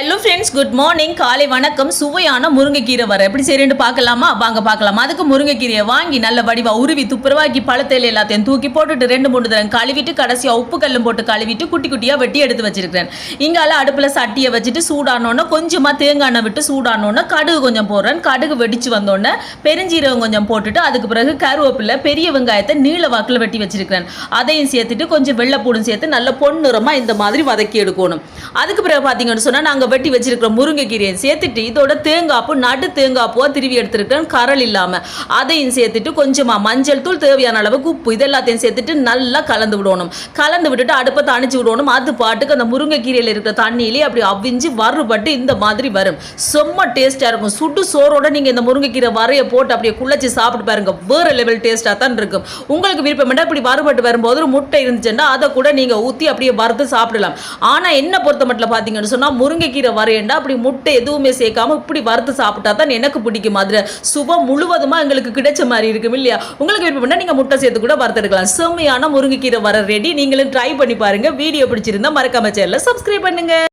Hello friends good morning காலை வணக்கம். சுவையான முருங்கைக்கீரை வர எப்படி சரின்னு பார்க்கலாமா? வாங்க பார்க்கலாம். அதுக்கு முருங்கைக்கீரையை வாங்கி நல்ல வடிவா உருவி துப்புரவாக்கி பழத்தையில எல்லாத்தையும் தூக்கி போட்டுட்டு ரெண்டு மூணு தரம் கழுவிட்டு கடைசியாக உப்பு கல்லும் போட்டு கழுவிட்டு குட்டி குட்டியாக வெட்டி எடுத்து வச்சிருக்கிறேன். இங்கால அடுப்பில் சட்டியை வச்சுட்டு சூடானோன்னு கொஞ்சமாக தேங்காய் எண்ணெய் விட்டு சூடானோன்னு கடுகு கொஞ்சம் போடுறேன். கடுகு வெடிச்சு வந்தோடனே பெருஞ்சீரகம் கொஞ்சம் போட்டுட்டு அதுக்கு பிறகு கருவேப்பிலை பெரிய வெங்காயத்தை நீள வாக்கில் வெட்டி வச்சிருக்கிறேன். அதையும் சேர்த்துட்டு கொஞ்சம் வெள்ளைப்பூடும் சேர்த்து நல்ல பொன்னுரமாக இந்த மாதிரி வதக்கி எடுக்கணும். அதுக்கு பிறகு பார்த்தீங்கன்னு சொன்னால் நாங்கள் வெட்டி வச்சிருக்கிற முருங்கைக்கீரையை சேர்த்துட்டு இதோட தேங்காய்ப்பு நடு தேங்காய்ப்பூவா திருவி எடுத்துருக்கேன் கரல் இல்லாம. அதையும் சேர்த்துட்டு கொஞ்சமா மஞ்சள் தூள் தேவையான அளவுக்கு உப்பு இது எல்லாத்தையும் சேர்த்துட்டு நல்லா கலந்து விடணும். கலந்து விட்டுட்டு அடுப்பத்தை தணிச்சு விடணும். அது பாட்டுக்கு அந்த முருங்கைக்கீரையில் இருக்கிற தண்ணியிலே அப்படி அவிஞ்சு வறுபட்டு இந்த மாதிரி வரும். செம்ம டேஸ்டா இருக்கும். சுட்டு சோறோட நீங்க இந்த முருங்கைக்கீரை வரைய போட்டு அப்படியே குள்ளச்சி சாப்பிட்டு பாருங்க. வேற லெவல் டேஸ்டா தான் இருக்கும். உங்களுக்கு விருப்பம் இப்படி வறுபட்டு வரும்போது ஒரு முட்டை இருந்துச்சுன்னா அதை கூட நீங்க ஊத்தி அப்படியே வறுத்து சாப்பிடலாம். ஆனா என்ன பொறுத்த மட்டும் பாத்தீங்கன்னு சொன்னா முருங்கைக்கீரை கீரை வரையண்டா அப்படி முட்டை எதுவுமே சேர்க்காம இப்படி வறுத்து சாப்பிட்டா தான் எனக்கு பிடிக்கும். மதுரை சுபம் முழுவதுமா எங்களுக்கு கிடைச்ச மாதிரி இருக்கும் இல்லையா? உங்களுக்கு விருப்பம்னா நீங்க முட்டை சேர்த்து கூட வறுத்தெடுக்கலாம். செம்மையான முருங்கைக்கீரை வர ரெடி நீங்களும் ட்ரை பண்ணி பாருங்க. வீடியோ பிடிச்சிருந்தா மறக்காம சேனல சப்ஸ்கிரைப் பண்ணுங்க.